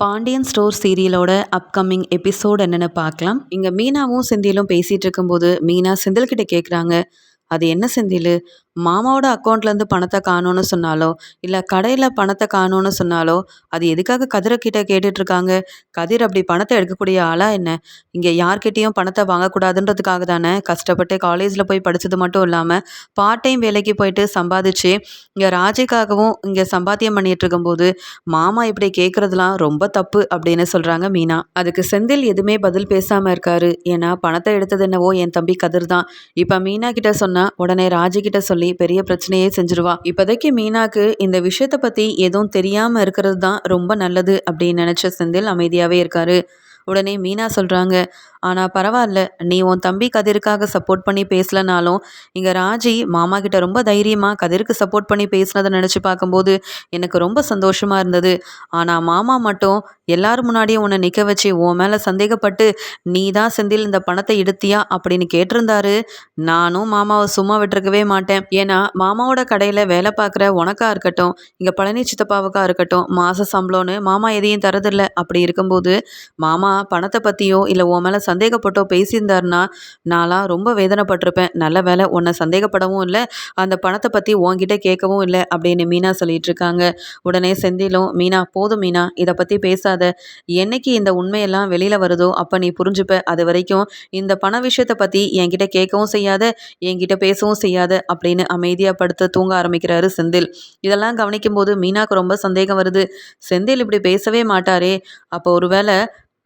Pandian store சீரியலோட upcoming episode என்னென்னு பார்க்கலாம். இங்கே மீனாவும் செந்திலும் பேசிகிட்டு இருக்கும்போது மீனா செந்தில்கிட்ட கேட்குறாங்க அது என்ன செந்தில்? மாமாவோட அக்கௌண்ட்லேருந்து பணத்தை காணும்னு சொன்னாலோ இல்லை கடையில் பணத்தை காணோன்னு சொன்னாலோ அது எதுக்காக கதிரக்கிட்ட கேட்டுட்ருக்காங்க? கதிர் அப்படி பணத்தை எடுக்கக்கூடிய ஆளா என்ன? இங்கே யார்கிட்டேயும் பணத்தை வாங்கக்கூடாதுன்றதுக்காக தானே கஷ்டப்பட்டு காலேஜில் போய் படித்தது மட்டும் இல்லாமல் பார்ட் டைம் வேலைக்கு போயிட்டு சம்பாதிச்சு இங்கே ராஜிக்காகவும் இங்கே சம்பாத்தியம் பண்ணிட்டு இருக்கும்போது மாமா இப்படி கேட்குறதுலாம் ரொம்ப தப்பு அப்படின்னு சொல்கிறாங்க மீனா. அதுக்கு செந்தில் எதுவுமே பதில் பேசாமல் இருக்காரு. ஏன்னா பணத்தை எடுத்தது என்னவோ என் தம்பி கதிர் தான். இப்போ மீனா கிட்ட சொன்னால் உடனே ராஜி கிட்ட சொல்லி பெரிய பிரச்சனையே செஞ்சிருவா. இப்போதைக்கு மீனாக்கு இந்த விஷயத்தை பற்றி எதுவும் தெரியாமல் இருக்கிறது தான் ரொம்ப நல்லது அப்படின்னு நினச்ச செந்தில் அமைதியாகவே இருக்காரு. உடனே மீனா சொல்கிறாங்க ஆனால் பரவாயில்ல நீ உன் தம்பி கதிருக்காக சப்போர்ட் பண்ணி பேசலனாலும் இங்கே ராஜி மாமா கிட்ட ரொம்ப தைரியமாக கதிருக்கு சப்போர்ட் பண்ணி பேசினதை நினச்சி பார்க்கும்போது எனக்கு ரொம்ப சந்தோஷமாக இருந்தது. ஆனால் மாமா மட்டும் எல்லாரும் முன்னாடியும் உன்னை நிற்க வச்சு உன் மேலே சந்தேகப்பட்டு நீ தான் செந்தில் இந்த பணத்தை எடுத்தியா? அப்படின்னு கேட்டிருந்தாரு. நானும் மாமாவை சும்மா விட்டுருக்கவே மாட்டேன். ஏன்னா மாமாவோட கடையில் வேலை பார்க்குற உனக்கா இருக்கட்டும் இங்கே பழனி சித்தப்பாவுக்கா இருக்கட்டும் மாத சம்பளம்னு மாமா எதையும் தரதில்லை. அப்படி இருக்கும்போது மாமா பணத்தை பற்றியோ இல்லை உன் மேலே சந்தேகப்பட்டோ பேசியிருந்தாருன்னா நான்லாம் ரொம்ப வேதனைப்பட்டிருப்பேன். நல்ல வேலை உன்னை சந்தேகப்படவும் இல்லை அந்த பணத்தை பற்றி உன்கிட்ட கேட்கவும் இல்லை அப்படின்னு மீனா சொல்லிட்டு இருக்காங்க உடனே செந்திலும் மீனா போதும் மீனா இதை பற்றி பேசாத. என்னைக்கு இந்த உண்மையெல்லாம் வெளியில் வருதோ அப்போ நீ புரிஞ்சுப்ப. அது வரைக்கும் இந்த பண விஷயத்தை பற்றி என்கிட்ட கேட்கவும் செய்யாத என்கிட்ட பேசவும் செய்யாத அப்படின்னு அமைதியாக படுத்து தூங்க ஆரம்பிக்கிறாரு செந்தில். இதெல்லாம் கவனிக்கும் போது மீனாக்கு ரொம்ப சந்தேகம் வருது. செந்தில் இப்படி பேசவே மாட்டாரே. அப்போ ஒருவேளை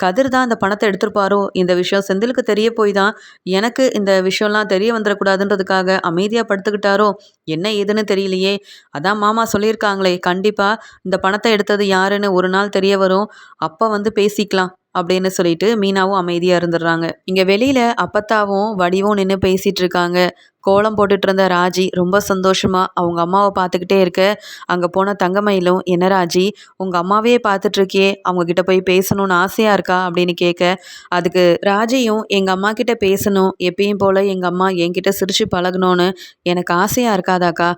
கதிர் தான் அந்த பணத்தை எடுத்திருப்பாரோ? இந்த விஷயம் செந்திலுக்கு தெரிய போய் தான் எனக்கு இந்த விஷயம்லாம் தெரிய வந்துடக்கூடாதுன்றதுக்காக அமைதியாக படுத்துக்கிட்டாரோ? என்ன ஏதுன்னு தெரியலையே. அதான் மாமா சொல்லியிருக்காங்களே கண்டிப்பாக இந்த பணத்தை எடுத்தது யாருன்னு ஒரு நாள் தெரிய வரும். அப்போ வந்து பேசிக்கலாம். அப்படின்னு சொல்லிட்டு மீனாவும் அமைதியாக இருந்துடுறாங்க. இங்கே வெளியில் அப்பத்தாவும் வடிவும் நின்று பேசிகிட்டு இருக்காங்க கோலம் போட்டுட்டு இருந்த ராஜி ரொம்ப சந்தோஷமாக அவங்க அம்மாவை பார்த்துக்கிட்டே இருக்க. அங்கே போன தங்கமயிலும் என்ன ராஜி உங்கள் அம்மாவே பார்த்துட்ருக்கியே அவங்கக்கிட்ட போய் பேசணும்னு ஆசையாக இருக்கா? அப்படின்னு கேட்க. அதுக்கு ராஜியும் எங்கள் அம்மா கிட்ட பேசணும் எப்பயும் போல் எங்கள் அம்மா என்கிட்ட சிரித்து பழகணும்னு எனக்கு ஆசையாக இருக்காதாக்கா.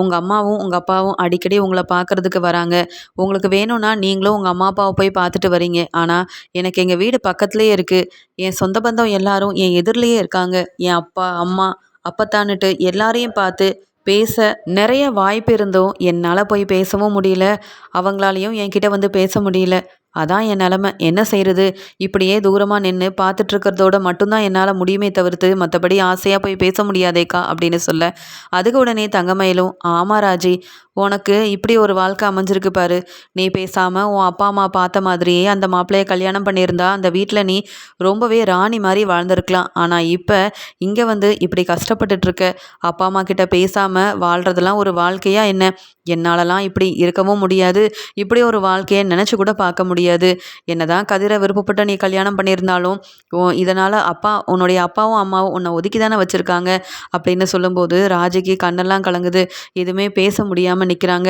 உங்கள் அம்மாவும் உங்கள் அப்பாவும் அடிக்கடி உங்களை பார்க்குறதுக்கு வராங்க. உங்களுக்கு வேணும்னா நீங்களும் உங்கள் அம்மா அப்பாவை போய் பார்த்துட்டு வரீங்க. ஆனால் எனக்கு எங்கள் வீடு பக்கத்துலேயே இருக்குது என் சொந்த பந்தம் எல்லாரும் என் எதிரிலேயே இருக்காங்க. என் அப்பா அம்மா அப்பத்தான்னுட்டு எல்லாரையும் பார்த்து பேச நிறைய வாய்ப்பு இருந்தும் என்னால் போய் பேசவும் முடியல. அவங்களாலையும் என்கிட்ட வந்து பேச முடியல. அதான் என் நிலமை. என்ன செய்கிறது இப்படியே தூரமாக நின்று பார்த்துட்ருக்கிறதோட மட்டும்தான் என்னால் முடியுமே தவிர்த்து மற்றபடி ஆசையாக போய் பேச முடியாதேக்கா அப்படின்னு சொல்ல. அதுக்கு உடனே தங்கமயிலும் ஆமா ராஜி உனக்கு இப்படி ஒரு வாழ்க்கை அமைஞ்சிருக்கு பாரு. நீ பேசாமல் உன் அப்பா அம்மா பார்த்த மாதிரியே அந்த மாப்பிள்ளைய கல்யாணம் பண்ணியிருந்தா அந்த வீட்டில் நீ ரொம்பவே ராணி மாதிரி வாழ்ந்திருக்கலாம். ஆனால் இப்போ இங்கே வந்து இப்படி கஷ்டப்பட்டுட்ருக்க. அப்பா அம்மா கிட்ட பேசாமல் வாழ்கிறதெல்லாம் ஒரு வாழ்க்கையா என்ன? என்னாலலாம் இப்படி இருக்கவும் முடியாது. இப்படி ஒரு வாழ்க்கையை நினச்சி கூட பார்க்க முடியாது. என்னதான் கதிரை விருப்பப்பட்ட நீ கல்யாணம் பண்ணியிருந்தாலும் இதனால் அப்பா உன்னுடைய அப்பாவும் அம்மாவும் உன்னை ஒதுக்கி தானே வச்சுருக்காங்க? அப்படின்னு சொல்லும்போது ராஜிக்கு கண்ணெல்லாம் கலங்குது. எதுவுமே பேச முடியாமல் நிற்கிறாங்க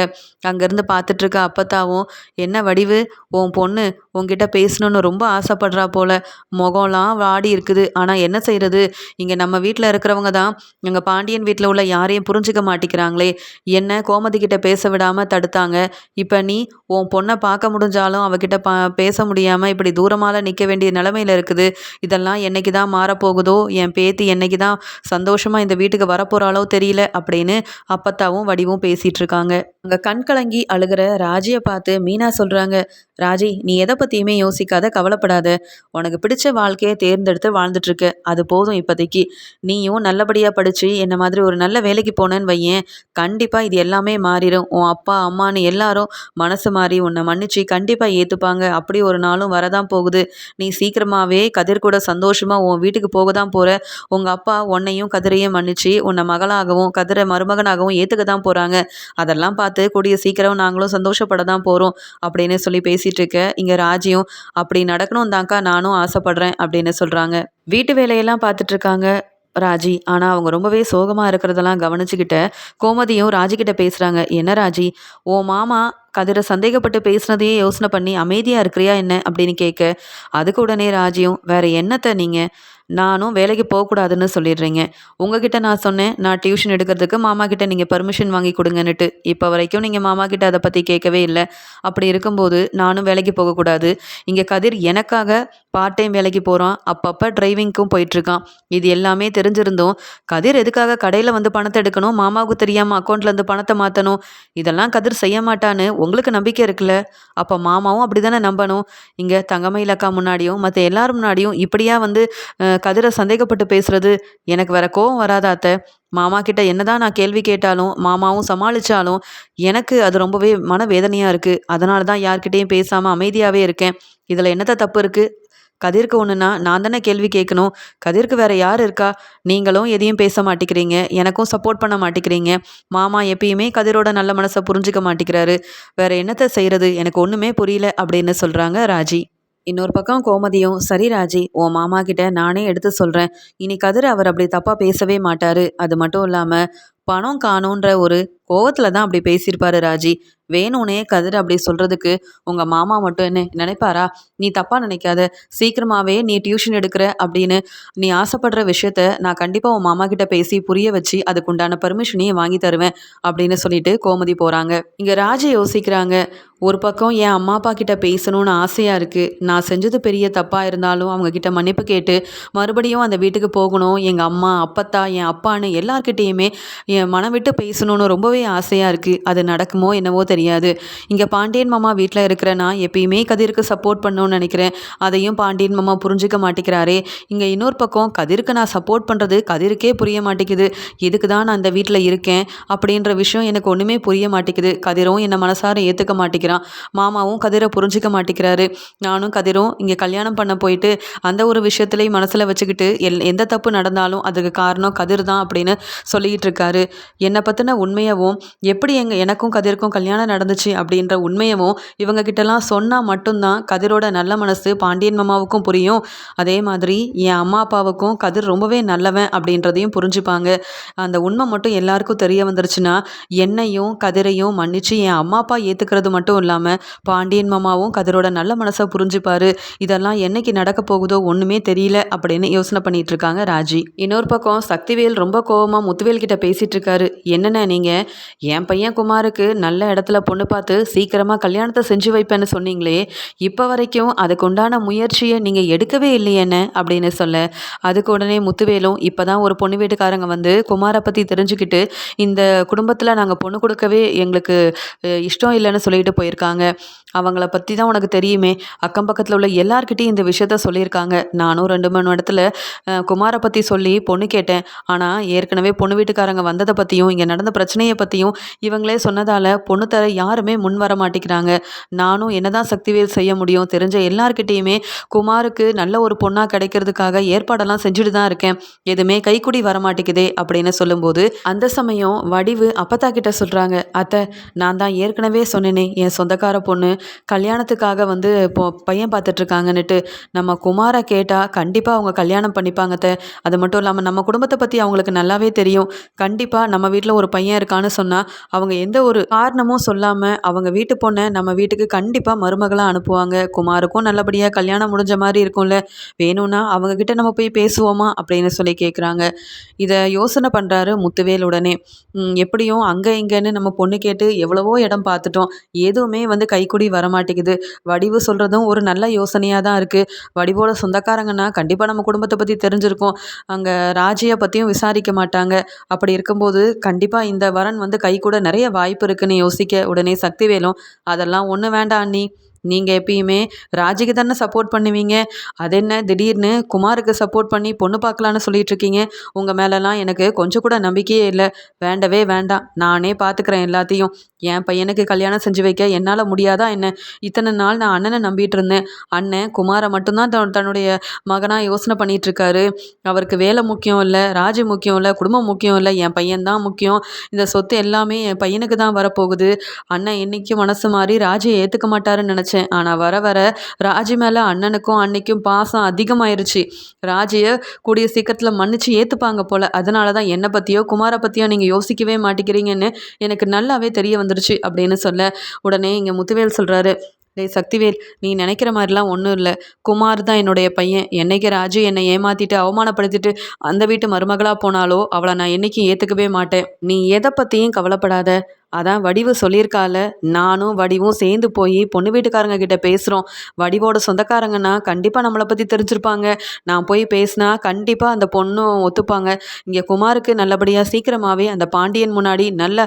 அங்கேருந்து பார்த்துட்ருக்க அப்பத்தாவும் என்ன வடிவு? உன் பொண்ணு உன்கிட்ட பேசணும்னு ரொம்ப ஆசைப்படுறா போல். முகம்லாம் வாடி இருக்குது. ஆனால் என்ன செய்கிறது இங்கே நம்ம வீட்டில் இருக்கிறவங்க தான். எங்கள் பாண்டியன் வீட்டில் உள்ள யாரையும் புரிஞ்சிக்க மாட்டேங்கிறாங்களே என்ன கோமதி கிட்ட பேச விடாமல் தடுத்தாங்க. இப்போ நீ உன் பொண்ணை பார்க்க முடிஞ்சாலும் அவகிட்ட பா பேச முடியாமல் இப்படி தூரமால நிற்க வேண்டிய நிலமையில இருக்குது. இதெல்லாம் என்னைக்கு தான் மாறப்போகுதோ? என் பேத்தி என்னைக்கு தான் சந்தோஷமாக இந்த வீட்டுக்கு வரப்போகிறாளோ தெரியல அப்படின்னு அப்பத்தாவும் வடிவும் பேசிகிட்டு இருக்காங்க அங்கே கண் கலங்கி அழுகிற ராஜியை பார்த்து மீனா சொல்கிறாங்க ராஜி நீ எதை பற்றியுமே யோசிக்காத கவலைப்படாத. உனக்கு பிடிச்ச வாழ்க்கையை தேர்ந்தெடுத்து வாழ்ந்துட்டுருக்க. அது போதும் இப்போதைக்கு. நீயும் நல்லபடியாக படித்து என்ன மாதிரி ஒரு நல்ல வேலைக்கு போனேன்னு வையேன். கண்டிப்பாக இது எல்லாமே மாறிடும் உன் அப்பா அம்மானு எல்லாரும் மனசு மாறி உன்னை மன்னிச்சு கண்டிப்பாக ஏற்றுப்பாங்க அப்படி ஒரு நாளும் வரதான் போகுது. நீ சீக்கிரமாகவே கதிர் கூட சந்தோஷமாக உன் வீட்டுக்கு போக தான் போகிற உங்கள் அப்பா உன்னையும் கதிரையும் மன்னிச்சு உன்னை மகளாகவும் கதிரை மருமகனாகவும் ஏற்றுக்க தான் போகிறாங்க அதெல்லாம் பார்த்து கூடிய சீக்கிரம் நாங்களும் சந்தோஷப்பட தான் போகிறோம் அப்படின்னு சொல்லி பேசிகிட்டு இருக்க இங்கே ராஜியும் அப்படி நடக்கணும் தான்க்கா நானும் ஆசைப்படுறேன் அப்படின்னு சொல்கிறாங்க வீட்டு வேலையெல்லாம் பார்த்துட்ருக்காங்க ராஜி. ஆனால் அவங்க ரொம்பவே சோகமாக இருக்கிறதெல்லாம் கவனிச்சுக்கிட்ட கோமதியும் ராஜிக்கிட்ட பேசுகிறாங்க என்ன ராஜி ஓ மாமா கதிரை சந்தேகப்பட்டு பேசுனதையே யோசனை பண்ணி அமைதியாக இருக்கிறியா என்ன? அப்படின்னு கேட்க அதுக்கு உடனே ராஜியும் வேற என்னத்தை நீங்கள் நானும் வேலைக்கு போகக்கூடாதுன்னு சொல்லிடுறீங்க. உங்ககிட்ட நான் சொன்னேன் நான் டியூஷன் எடுக்கிறதுக்கு மாமா கிட்ட நீங்கள் பர்மிஷன் வாங்கி கொடுங்கன்னுட்டு. இப்போ வரைக்கும் நீங்கள் மாமா கிட்ட அதை பற்றி கேட்கவே இல்லை. அப்படி இருக்கும்போது நானும் வேலைக்கு போகக்கூடாது. இங்கே கதிர் எனக்காக பார்ட் டைம் வேலைக்கு போகிறான் அப்பப்போ டிரைவிங்க்கும் போயிட்டுருக்கான். இது எல்லாமே தெரிஞ்சிருந்தோம் கதிர் எதுக்காக கடையில் வந்து பணத்தை எடுக்கணும்? மாமாவுக்கு தெரியாமல் அக்கௌண்ட்லேருந்து பணத்தை மாற்றணும் இதெல்லாம் கதிர் செய்ய மாட்டான்னு உங்களுக்கு நம்பிக்கை இருக்குல்ல? அப்போ மாமாவும் அப்படி தானே நம்பணும். இங்கே தங்கமயில் அக்கா முன்னாடியும் மற்ற எல்லாரும் முன்னாடியும் இப்படியா வந்து கதிரை சந்தேகப்பட்டு பேசுறது? எனக்கு வேற கோவம் வராதா அத்தை? மாமா கிட்ட என்னதான் நான் கேள்வி கேட்டாலும் மாமாவும் சமாளித்தாலும் எனக்கு அது ரொம்பவே மனவேதனையாக இருக்குது அதனால தான் யார்கிட்டேயும் பேசாமல் அமைதியாகவே இருக்கேன். இதில் என்னத்த தப்பு இருக்குது கதிர்க்கு ஒன்றுனா நான் தானே கேள்வி கேட்கணும். கதிர்க்கு வேற யார் இருக்கா? நீங்களும் எதையும் பேச மாட்டேங்கிறீங்க எனக்கும் சப்போர்ட் பண்ண மாட்டேங்கிறீங்க மாமா எப்பயுமே கதிரோட நல்ல மனசை புரிஞ்சிக்க மாட்டேங்கிறாரு வேற என்னத்தை செய்கிறது எனக்கு ஒன்றுமே புரியல அப்படின்னு சொல்கிறாங்க ராஜி. இன்னொரு பக்கம் கோமதியும் சரி ராஜி உன் மாமா கிட்ட நானே எடுத்து சொல்கிறேன் இனி கதிர் அவர் அப்படி தப்பாக பேசவே மாட்டார். அது மட்டும் இல்லாமல் பணம் காணுன்ற ஒரு கோவத்தில் தான் அப்படி பேசியிருப்பாரு ராஜி. வேணும்னே கதிர் அப்படி சொல்கிறதுக்கு உங்கள் மாமா மட்டும் என்ன நினைப்பாரா? நீ தப்பாக நினைக்காத. சீக்கிரமாகவே நீ டியூஷன் எடுக்கிற அப்படின்னு நீ ஆசைப்படுற விஷயத்த நான் கண்டிப்பாக உன் மாமா கிட்ட பேசி புரிய வச்சு அதுக்குண்டான பர்மிஷனையும் வாங்கி தருவேன் அப்படின்னு சொல்லிட்டு கோமதி போகிறாங்க இங்கே ராஜ யோசிக்கிறாங்க. ஒரு பக்கம் என் அம்மா அப்பா கிட்ட பேசணும்னு ஆசையாக இருக்குது நான் செஞ்சது பெரிய தப்பாக இருந்தாலும் அவங்க கிட்ட மன்னிப்பு கேட்டு மறுபடியும் அந்த வீட்டுக்கு போகணும். எங்கள் அம்மா அப்பத்தா என் அப்பான்னு எல்லார்கிட்டேயுமே என் மனம் விட்டு பேசணும்னு ரொம்பவே ஆசையாக இருக்குது அது நடக்குமோ என்னவோ தெரியாது. இங்கே பாண்டியன் மாமா வீட்டில் இருக்கிற நான் எப்பயுமே கதிருக்கு சப்போர்ட் பண்ணணும்னு நினைக்கிறேன். அதையும் பாண்டியன் மாமா புரிஞ்சிக்க மாட்டேங்கிறாரே. இங்கே இன்னொரு பக்கம் கதிருக்கு நான் சப்போர்ட் பண்ணுறது கதிருக்கே புரிய மாட்டேங்குது. எதுக்கு தான் நான் அந்த வீட்டில் இருக்கேன்? அப்படின்ற விஷயம் எனக்கு ஒன்றுமே புரிய மாட்டேங்குது. கதிரும் என்னை மனசார ஏற்றுக்க மாட்டேங்குது மாட்டேங்கிறான் மாமாவும் கதிரை புரிஞ்சிக்க மாட்டேங்கிறாரு. நானும் கதிரும் இங்கே கல்யாணம் பண்ண போயிட்டு அந்த ஒரு விஷயத்துலையும் மனசில் வச்சுக்கிட்டு எல் எந்த தப்பு நடந்தாலும் அதுக்கு காரணம் கதிர் தான் அப்படின்னு சொல்லிக்கிட்டு இருக்காரு. என்னை பற்றின உண்மையவும் எப்படி எங்கள் எனக்கும் கதிருக்கும் கல்யாணம் நடந்துச்சு அப்படின்ற உண்மையவும் இவங்க கிட்டலாம் சொன்னால் மட்டும்தான் கதிரோட நல்ல மனசு பாண்டியன் மாமாவுக்கும் புரியும். அதே மாதிரி என் அம்மா அப்பாவுக்கும் கதிர் ரொம்பவே நல்லவன் அப்படின்றதையும் புரிஞ்சுப்பாங்க. அந்த உண்மை மட்டும் எல்லாருக்கும் தெரிய வந்துருச்சுன்னா என்னையும் கதிரையும் மன்னிச்சு என் அம்மா அப்பா ஏற்றுக்கிறது மட்டும் மட்டும் இல்லாமல் பாண்டியன் மாமாவும் கதிரோட நல்ல மனசை புரிஞ்சுப்பாரு. இதெல்லாம் என்னைக்கு நடக்க போகுதோ ஒன்றுமே தெரியல அப்படின்னு யோசனை பண்ணிட்டு இருக்காங்க ராஜி. இன்னொரு பக்கம் சக்திவேல் ரொம்ப கோபமாக முத்துவேல் கிட்ட பேசிட்டு இருக்காரு. என்னென்ன நீங்கள் என் பையன் குமாருக்கு நல்ல இடத்துல பொண்ணு பார்த்து சீக்கிரமாக கல்யாணத்தை செஞ்சு வைப்பேன்னு சொன்னீங்களே. இப்போ வரைக்கும் அதுக்கு உண்டான முயற்சியை நீங்கள் எடுக்கவே இல்லையேன்னு அப்படின்னு சொல்ல. அதுக்கு உடனே முத்துவேலும் இப்போ தான் ஒரு பொண்ணு வீட்டுக்காரங்க வந்து குமாரை பற்றி தெரிஞ்சுக்கிட்டு இந்த குடும்பத்தில் நாங்கள் பொண்ணு கொடுக்கவே எங்களுக்கு இஷ்டம் இல்லைன்னு சொல்லிட்டு போய் போயிருக்காங்க. அவங்கள பற்றி தான் உனக்கு தெரியுமே. அக்கம் பக்கத்தில் உள்ள எல்லார்கிட்டையும் இந்த விஷயத்த சொல்லியிருக்காங்க. நானும் ரெண்டு மூணு இடத்துல குமாரை பற்றி சொல்லி பொண்ணு கேட்டேன். ஆனால் ஏற்கனவே பொண்ணு வீட்டுக்காரங்க வந்ததை பற்றியும் இங்கே நடந்த பிரச்சனையை பற்றியும் இவங்களே சொன்னதால் பொண்ணு தர யாருமே முன் வர மாட்டேங்கிறாங்க. நானும் என்னதான் சக்திவேல் செய்ய முடியும்? தெரிஞ்ச எல்லார்கிட்டேயுமே குமாருக்கு நல்ல ஒரு பொண்ணாக கிடைக்கிறதுக்காக ஏற்பாடெல்லாம் செஞ்சுட்டு தான் இருக்கேன். எதுவுமே கைக்குடி வர மாட்டேங்குதே அப்படின்னு சொல்லும்போது அந்த சமயம் வடிவு அப்பத்தா கிட்ட சொல்கிறாங்க அத்தை நான் தான் ஏற்கனவே சொன்னேனே என் சொந்தக்கார பொண்ணு கல்யாணத்துக்காக வந்து இப்போ பையன் பார்த்துட்ருக்காங்கன்னுட்டு நம்ம குமாரை கேட்டால் கண்டிப்பாக அவங்க கல்யாணம் பண்ணிப்பாங்க அது மட்டும் இல்லாமல் நம்ம குடும்பத்தை பற்றி அவங்களுக்கு நல்லாவே தெரியும். கண்டிப்பாக நம்ம வீட்டில் ஒரு பையன் இருக்கான்னு சொன்னால் அவங்க எந்த ஒரு காரணமும் சொல்லாமல் அவங்க வீட்டு பொண்ணை நம்ம வீட்டுக்கு கண்டிப்பாக மருமகளாக அனுப்புவாங்க. குமாருக்கும் நல்லபடியாக கல்யாணம் முடிஞ்ச மாதிரி இருக்கும்ல. வேணும்னா அவங்கக்கிட்ட நம்ம போய் பேசுவோமா அப்படின்னு சொல்லி கேட்குறாங்க இதை யோசனை பண்ணுறாரு முத்துவேல் உடனே. எப்படியும் அங்கே இங்கேன்னு நம்ம பொண்ணு கேட்டு எவ்வளவோ இடம் பார்த்துட்டோம். எதுவுமே வந்து கைக்குடி வரமாட்டேங்குது. வடிவு சொல்கிறதும் ஒரு நல்ல யோசனையாக தான் இருக்குது வடிவோட சொந்தக்காரங்கன்னா கண்டிப்பாக நம்ம குடும்பத்தை பற்றி தெரிஞ்சிருக்கோம். அங்கே ராஜியை பற்றியும் விசாரிக்க மாட்டாங்க. அப்படி இருக்கும்போது கண்டிப்பாக இந்த வரன் வந்து கை கூட நிறைய வாய்ப்பு இருக்குன்னு யோசிக்க உடனே சக்திவேலும் அதெல்லாம் ஒன்றும் வேண்டாம் அண்ணி. நீங்கள் எப்பயுமே ராஜிக்கு தானே சப்போர்ட் பண்ணுவீங்க? அது என்ன திடீர்னு குமாருக்கு சப்போர்ட் பண்ணி பொண்ணு பார்க்கலான்னு சொல்லிட்டு இருக்கீங்க? உங்கள் மேலெலாம் எனக்கு கொஞ்சம் கூட நம்பிக்கையே இல்லை. வேண்டவே வேண்டாம். நானே பார்த்துக்கிறேன் எல்லாத்தையும். என் பையனுக்கு கல்யாணம் செஞ்சு வைக்க என்னால் முடியாதா என்ன? இத்தனை நாள் நான் அண்ணனை நம்பிட்டு இருந்தேன். அண்ணன் குமாரை மட்டும்தான் தன் தன்னுடைய மகனாக யோசனை பண்ணிகிட்டு இருக்காரு. அவருக்கு வேலை முக்கியம் இல்லை ராஜி முக்கியம் இல்லை குடும்பம் முக்கியம் இல்லை என் பையன்தான் முக்கியம். இந்த சொத்து எல்லாமே என் பையனுக்கு தான் வரப்போகுது. அண்ணன் என்றைக்கும் மனசு மாறி ராஜியை ஏற்றுக்க மாட்டாருன்னு நினச்சேன். நினச்சேன் ஆனால் வர வர ராஜி மேலே அண்ணனுக்கும் அன்னைக்கும் பாசம் அதிகமாயிருச்சு. ராஜியை கூடிய சீக்கிரத்தில் மன்னிச்சு ஏற்றுப்பாங்க போல். அதனால தான் என்னை பற்றியோ குமாரை பற்றியோ நீங்கள் யோசிக்கவே மாட்டேங்கிறீங்கன்னு எனக்கு நல்லாவே தெரிய வந்துருச்சு அப்படின்னு சொல்ல உடனே இங்கே முத்துவேல் சொல்கிறாரு டேய் சக்திவேல் நீ நினைக்கிற மாதிரிலாம் ஒன்றும் இல்லை. குமார் தான் என்னுடைய பையன். என்னைக்கு ராஜு என்னை ஏமாற்றிட்டு அவமானப்படுத்திட்டு அந்த வீட்டு மருமகளாக போனாலோ அவளை நான் என்றைக்கும் ஏற்றுக்கவே மாட்டேன். நீ எதை பற்றியும் கவலைப்படாத. அதான் வடிவு சொல்லியிருக்கால. நானும் வடிவும் சேர்ந்து போய் பொண்ணு வீட்டுக்காரங்க கிட்ட பேசுகிறோம் வடிவோட சொந்தக்காரங்கன்னா கண்டிப்பாக நம்மளை பற்றி தெரிஞ்சிருப்பாங்க. நான் போய் பேசினா கண்டிப்பாக அந்த பொண்ணும் ஒத்துப்பாங்க. இங்கே குமாருக்கு நல்லபடியாக சீக்கிரமாகவே அந்த பாண்டியன் முன்னாடி நல்ல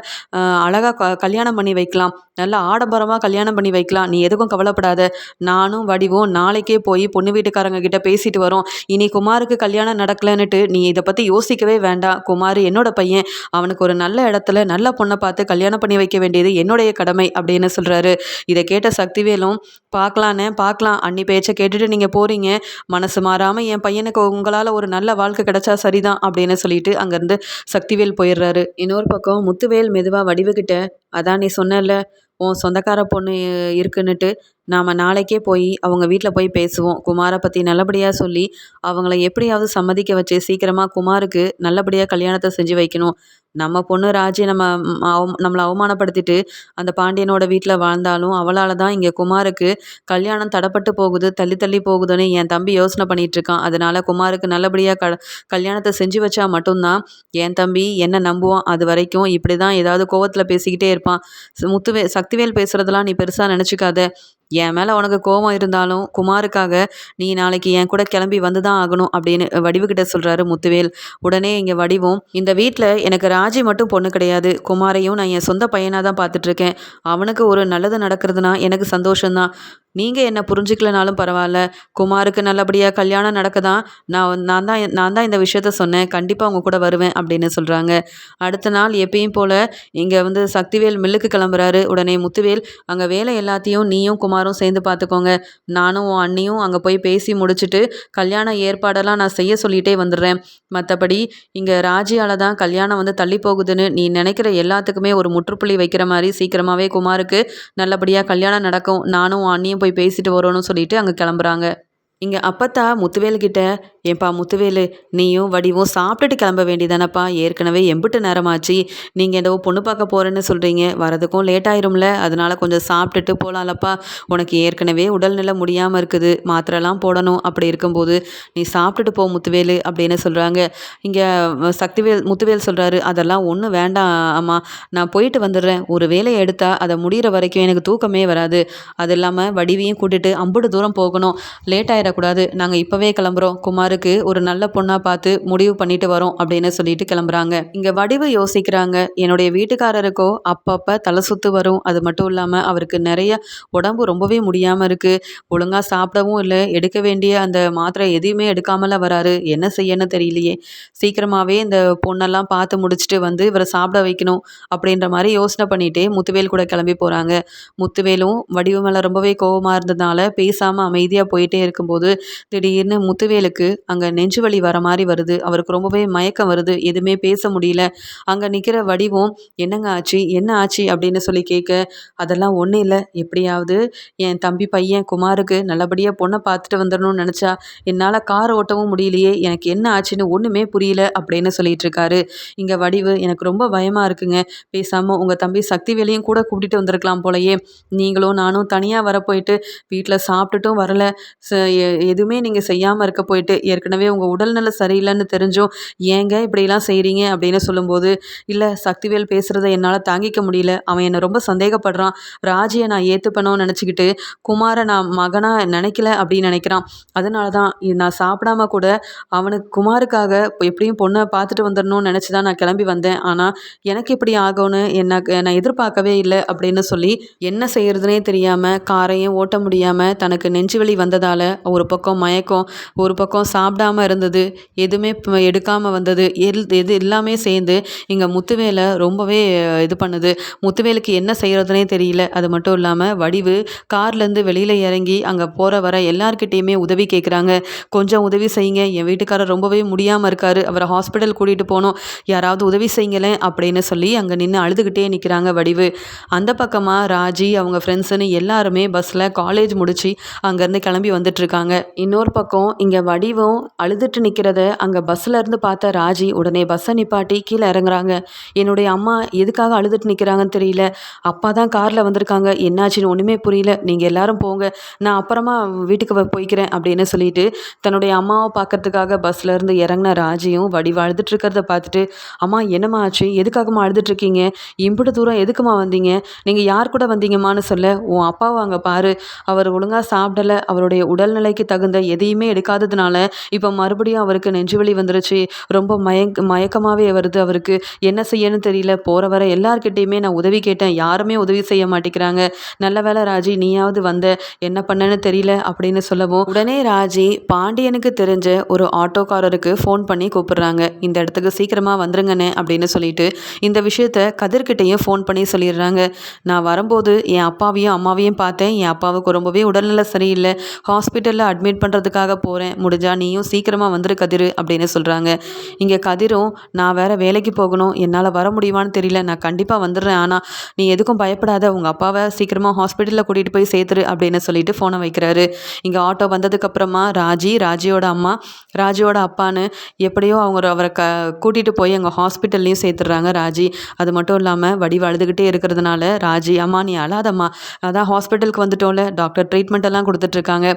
அழகாக க கல்யாணம் பண்ணி வைக்கலாம். நல்ல ஆடம்பரமாக கல்யாணம் பண்ணி வைக்கலாம். நீ எதுக்கும் கவலைப்படாத. நானும் வடிவும் நாளைக்கே போய் பொண்ணு வீட்டுக்காரங்க கிட்ட பேசிட்டு வரோம். இனி குமாருக்கு கல்யாணம் நடக்கலன்னுட்டு நீ இதை பற்றி யோசிக்கவே வேண்டாம். குமார் என்னோட பையன். அவனுக்கு ஒரு நல்ல இடத்துல நல்ல பொண்ணை பார்த்து கல்யாணம் கல்யாணம் பண்ணி வைக்க வேண்டியது என்னுடைய கடமை அப்படின்னு சொல்கிறாரு இதை கேட்ட சக்திவேலும் பார்க்கலான்னு பார்க்கலாம். அன்னி பேச்சை கேட்டுட்டு நீங்கள் போகிறீங்க மனசு மாறாமல் என் பையனுக்கு உங்களால் ஒரு நல்ல வாழ்க்கை கிடைச்சா சரிதான் அப்படின்னு சொல்லிட்டு அங்கேருந்து சக்திவேல் போயிடுறாரு. இன்னொரு பக்கம் முத்துவேல் மெதுவாக வடிவுகிட்ட அதான் நீ சொன்னல உன் சொந்தக்கார பொண்ணு இருக்குன்னுட்டு நாம் நாளைக்கே போய் அவங்க வீட்டில் போய் பேசுவோம். குமாரை பற்றி நல்லபடியாக சொல்லி அவங்கள எப்படியாவது சம்மதிக்க வச்சு சீக்கிரமாக குமாருக்கு நல்லபடியாக கல்யாணத்தை செஞ்சு வைக்கணும். நம்ம பொண்ணு ராஜி நம்ம நம்மளை அவமானப்படுத்திட்டு அந்த பாண்டியனோட வீட்டில் வாழ்ந்தாலும் அவளால் தான் இங்கே குமாருக்கு கல்யாணம் தடப்பட்டு போகுது தள்ளி தள்ளி போகுதுன்னு என் தம்பி யோசனை பண்ணிகிட்டு இருக்கான். அதனால் குமாருக்கு நல்லபடியாக க கல்யாணத்தை செஞ்சு வச்சா மட்டும்தான் என் தம்பி என்ன நம்புவான்? அது வரைக்கும் இப்படி தான் ஏதாவது கோவத்தில் பேசிக்கிட்டே இருப்பான். முத்துவே சக்திவேல் பேசுகிறதெல்லாம் நீ பெருசாக நினச்சிக்காத. என் மேலே உனக்கு கோபம் இருந்தாலும் குமாருக்காக நீ நாளைக்கு என் கூட கிளம்பி வந்து தான் ஆகணும் அப்படின்னு வடிவுக்கிட்ட சொல்கிறாரு முத்துவேல். உடனே இங்கே வடிவும் இந்த வீட்டில் எனக்கு ராஜி மட்டும் பொண்ணு கிடையாது. குமாரையும் நான் என் சொந்த பையனாக தான் பார்த்துட்ருக்கேன். அவனுக்கு ஒரு நல்லது நடக்கிறதுனா எனக்கு சந்தோஷம்தான். நீங்கள் என்ன புரிஞ்சிக்கலனாலும் பரவாயில்ல. குமாருக்கு நல்லபடியாக கல்யாணம் நடக்க தான் நான் நான் தான் நான் தான் இந்த விஷயத்த சொன்னேன். கண்டிப்பாக உங்கள் கூட வருவேன் அப்படின்னு சொல்கிறாங்க அடுத்த நாள் எப்பயும் போல் இங்கே வந்து சக்திவேல் மில்லுக்கு கிளம்புறாரு. உடனே முத்துவேல் அங்கே வேலை எல்லாத்தையும் நீயும் குமார் எல்லாரும் சேர்ந்து பார்த்துக்கோங்க. நானும் உன் அண்ணியும் அங்கே போய் பேசி முடிச்சுட்டு கல்யாண ஏற்பாடெல்லாம் நான் செய்ய சொல்லிகிட்டே வந்துடுறேன். மற்றபடி இங்கே ராஜியால் தான் கல்யாணம் வந்து தள்ளி போகுதுன்னு நீ நினைக்கிற எல்லாத்துக்குமே ஒரு முற்றுப்புள்ளி வைக்கிற மாதிரி சீக்கிரமாகவே குமாருக்கு நல்லபடியாக கல்யாணம் நடக்கும். நானும் உன் அண்ணியும் போய் பேசிட்டு வரோன்னு சொல்லிட்டு அங்கே கிளம்புறாங்க. இங்கே அப்பத்தா முத்துவேலுக்கிட்ட ஏன்பா முத்துவேலு நீயும் வடிவும் சாப்பிட்டுட்டு கிளம்ப வேண்டியதானப்பா? ஏற்கனவே எம்பிட்டு நேரமாச்சு. நீங்கள் என்னவோ பொண்ணு பார்க்க போகிறேன்னு சொல்கிறீங்க வரதுக்கும் லேட் ஆயிரும்ல. அதனால் கொஞ்சம் சாப்பிட்டுட்டு போகலாம்லப்பா உனக்கு ஏற்கனவே உடல்நிலை முடியாமல் இருக்குது. மாத்திரைலாம் போடணும். அப்படி இருக்கும்போது நீ சாப்பிட்டுட்டு போ முத்துவேலு அப்படின்னு சொல்கிறாங்க இங்கே சக்திவேல் முத்துவேல் சொல்கிறாரு அதெல்லாம் ஒன்றும் வேண்டாம் அம்மா. நான் போயிட்டு வந்துடுறேன். ஒரு வேலையை எடுத்தால் அதை முடிகிற வரைக்கும் எனக்கு தூக்கமே வராது. அது இல்லாமல் வடிவையும் கூட்டிட்டு அம்புடு தூரம் போகணும். லேட் ஆகிற விடக்கூடாது. நாங்கள் இப்போவே கிளம்புறோம். குமாருக்கு ஒரு நல்ல பொண்ணாக பார்த்து முடிவு பண்ணிட்டு வரோம் அப்படின்னு சொல்லிட்டு கிளம்புறாங்க. இங்கே வடிவு யோசிக்கிறாங்க. என்னுடைய வீட்டுக்காரருக்கோ அப்பப்போ தலை சுத்து வரும். அது மட்டும் இல்லாமல் அவருக்கு நிறைய உடம்பு ரொம்பவே முடியாமல் இருக்குது ஒழுங்காக சாப்பிடவும் இல்லை. எடுக்க வேண்டிய அந்த மாத்திரை எதையுமே எடுக்காமல வராரு. என்ன செய்யன்னு தெரியலையே. சீக்கிரமாகவே இந்த பொண்ணெல்லாம் பார்த்து முடிச்சுட்டு வந்து இவரை சாப்பிட வைக்கணும் அப்படின்ற மாதிரி யோசனை பண்ணிகிட்டே முத்துவேல் கூட கிளம்பி போகிறாங்க முத்துவேலும் வடிவு மேலே ரொம்பவே கோபமாக இருந்ததுனால பேசாமல் அமைதியாக போயிட்டே இருக்கும்போது போது திடீர்னு முத்துவேலுக்கு அங்கே நெஞ்சு வலி வர மாதிரி வருது. அவருக்கு ரொம்பவே மயக்கம் வருது. எதுவுமே பேச முடியல. அங்கே நிற்கிற வடிவம் என்னங்க ஆச்சு? என்ன ஆச்சு? அப்படின்னு சொல்லி கேட்க அதெல்லாம் ஒன்றும் இல்லை. எப்படியாவது என் தம்பி பையன் குமாருக்கு நல்லபடியாக பொண்ணை பார்த்துட்டு வந்துடணும்னு நினச்சா என்னால் கார் ஓட்டவும் முடியலையே. எனக்கு என்ன ஆச்சுன்னு ஒன்றுமே புரியல. அப்படின்னு சொல்லிட்டு இருக்காரு. இங்கே வடிவு எனக்கு ரொம்ப பயமாக இருக்குங்க. பேசாமல் உங்கள் தம்பி சக்தி வேலையும் கூட கூட்டிகிட்டு வந்திருக்கலாம் போலயே. நீங்களும் நானும் தனியாக வர போயிட்டு வீட்டில் சாப்பிட்டுட்டும் வரல. எதுவுமே நீங்கள் செய்யாமல் இருக்க போயிட்டு ஏற்கனவே உங்கள் உடல்நிலை சரியில்லைன்னு தெரிஞ்சும் ஏங்க இப்படிலாம் செய்கிறீங்க அப்படின்னு சொல்லும்போது இல்லை சக்திவேல் பேசுகிறத என்னால் தாங்கிக்க முடியல. அவன் என்னை ரொம்ப சந்தேகப்படுறான். ராஜியை நான் ஏற்றுப்பணும்னு நினச்சிக்கிட்டு குமாரை நான் மகனாக நினைக்கல அப்படின்னு நினைக்கிறான். அதனால தான் நான் சாப்பிடாம கூட அவனுக்கு குமாருக்காக எப்படியும் பொண்ணை பார்த்துட்டு வந்துடணும்னு நினச்சி தான் நான் கிளம்பி வந்தேன். ஆனால் எனக்கு இப்படி ஆகும்னு எனக்கு நான் எதிர்பார்க்கவே இல்லை அப்படின்னு சொல்லி என்ன செய்கிறதுனே தெரியாமல் காரையும் ஓட்ட முடியாமல் தனக்கு நெஞ்சு வலி வந்ததால் ஒரு ஒரு பக்கம் மயக்கம் ஒரு பக்கம் சாப்பிடாம இருந்தது எதுவுமே எடுக்காமல் வந்தது எல் எது எல்லாமே சேர்ந்து இங்கே முத்துவேலை ரொம்பவே இது பண்ணுது. முத்துவேலுக்கு என்ன செய்கிறதுனே தெரியல. அது மட்டும் இல்லாமல் வடிவு கார்லேருந்து வெளியில் இறங்கி அங்கே போகிற வர எல்லார்கிட்டேயுமே உதவி கேட்குறாங்க கொஞ்சம் உதவி செய்யுங்க. என் வீட்டுக்காரர் ரொம்பவே முடியாமல் இருக்கார். அவரை ஹாஸ்பிட்டல் கூட்டிகிட்டு போகணும் யாராவது உதவி செய்யுங்களேன் அப்படின்னு சொல்லி அங்கே நின்று அழுதுகிட்டே நிற்கிறாங்க வடிவு. அந்த பக்கமாக ராஜி அவங்க ஃப்ரெண்ட்ஸுன்னு எல்லாருமே பஸ்ஸில் காலேஜ் முடித்து அங்கேருந்து கிளம்பி வந்துட்டுருக்காங்க இன்னொரு பக்கம் இங்கே வடிவும் அழுதுட்டு நிற்கிறத அங்கே பஸ்ஸில் இருந்து பார்த்த ராஜி உடனே பஸ்ஸை நிப்பாட்டி கீழே இறங்குறாங்க. என்னுடைய அம்மா எதுக்காக அழுதுட்டு நிற்கிறாங்கன்னு தெரியல. அப்பா தான் காரில் வந்திருக்காங்க. என்னாச்சுன்னு ஒன்றுமே புரியல. நீங்கள் எல்லாரும் போங்க. நான் அப்புறமா வீட்டுக்கு போய்க்கிறேன் அப்படின்னு சொல்லிட்டு தன்னுடைய அம்மாவை பார்க்கறதுக்காக பஸ்ஸில் இருந்து இறங்கின ராஜியும் வடிவு அழுதுட்டு இருக்கிறத பார்த்துட்டு அம்மா என்னம்மா ஆச்சு? எதுக்காகம்மா அழுதுட்ருக்கீங்க இம்புட்டு தூரம் எதுக்குமா வந்தீங்க? நீங்கள் யார் கூட வந்தீங்கம்மான்னு சொல்ல உன் அப்பாவை அங்கே பாரு. அவர் ஒழுங்காக சாப்பிடலை. அவருடைய உடல்நிலை உடல்நிலைக்கு தகுந்த எதையுமே எடுக்காததுனால இப்போ மறுபடியும் அவருக்கு நெஞ்சுவலி வந்துருச்சு. ரொம்ப மயங்க மயக்கமாகவே வருது அவருக்கு. என்ன செய்யணும்னு தெரியல. போகிற வர எல்லார்கிட்டேயுமே நான் உதவி கேட்டேன். யாருமே உதவி செய்ய மாட்டேங்கிறாங்க. நல்ல வேலை ராஜி நீயாவது வந்த. என்ன பண்ணன்னு தெரியல அப்படின்னு சொல்லவும் உடனே ராஜி பாண்டியனுக்கு தெரிஞ்ச ஒரு ஆட்டோக்காரருக்கு ஃபோன் பண்ணி கூப்பிடுறாங்க. இந்த இடத்துக்கு சீக்கிரமாக வந்துருங்கண்ணே அப்படின்னு சொல்லிட்டு இந்த விஷயத்த கதிர்கிட்டையும் ஃபோன் பண்ணி சொல்லிடுறாங்க. நான் வரும்போது என் அப்பாவையும் அம்மாவையும் பார்த்தேன். என் அப்பாவுக்கு ரொம்பவே உடல்நிலை சரியில்லை. ஹாஸ்பிட்டலில் அட்மிட் பண்ணுறதுக்காக போகிறேன் முடிஞ்சா நீயும் சீக்கிரமாக வந்துரு கதிர் அப்படின்னு சொல்கிறாங்க இங்கே கதிரும் நான் வேறு வேலைக்கு போகணும். என்னால் வர முடியுமான்னு தெரியல. நான் கண்டிப்பாக வந்துடுறேன். ஆனால் நீ எதுக்கும் பயப்படாத. உங்கள் அப்பாவை சீக்கிரமாக ஹாஸ்பிட்டலில் கூட்டிகிட்டு போய் சேர்த்துரு அப்படின்னு சொல்லிட்டு ஃபோனை வைக்கிறாரு. இங்கே ஆட்டோ வந்ததுக்கப்புறமா ராஜி ராஜியோட அம்மா ராஜியோட அப்பான்னு எப்படியோ அவங்க அவரை க கூட்டிகிட்டு போய் அங்கே ஹாஸ்பிட்டல்லையும் சேர்த்துடுறாங்க ராஜி. அது மட்டும் இல்லாமல் வடிவு அழுதுகிட்டே இருக்கிறதுனால ராஜி அம்மா நீ அழாதம்மா. அதான் ஹாஸ்பிட்டலுக்கு வந்துட்டோம்ல. டாக்டர் ட்ரீட்மெண்ட் எல்லாம் கொடுத்துட்ருக்காங்க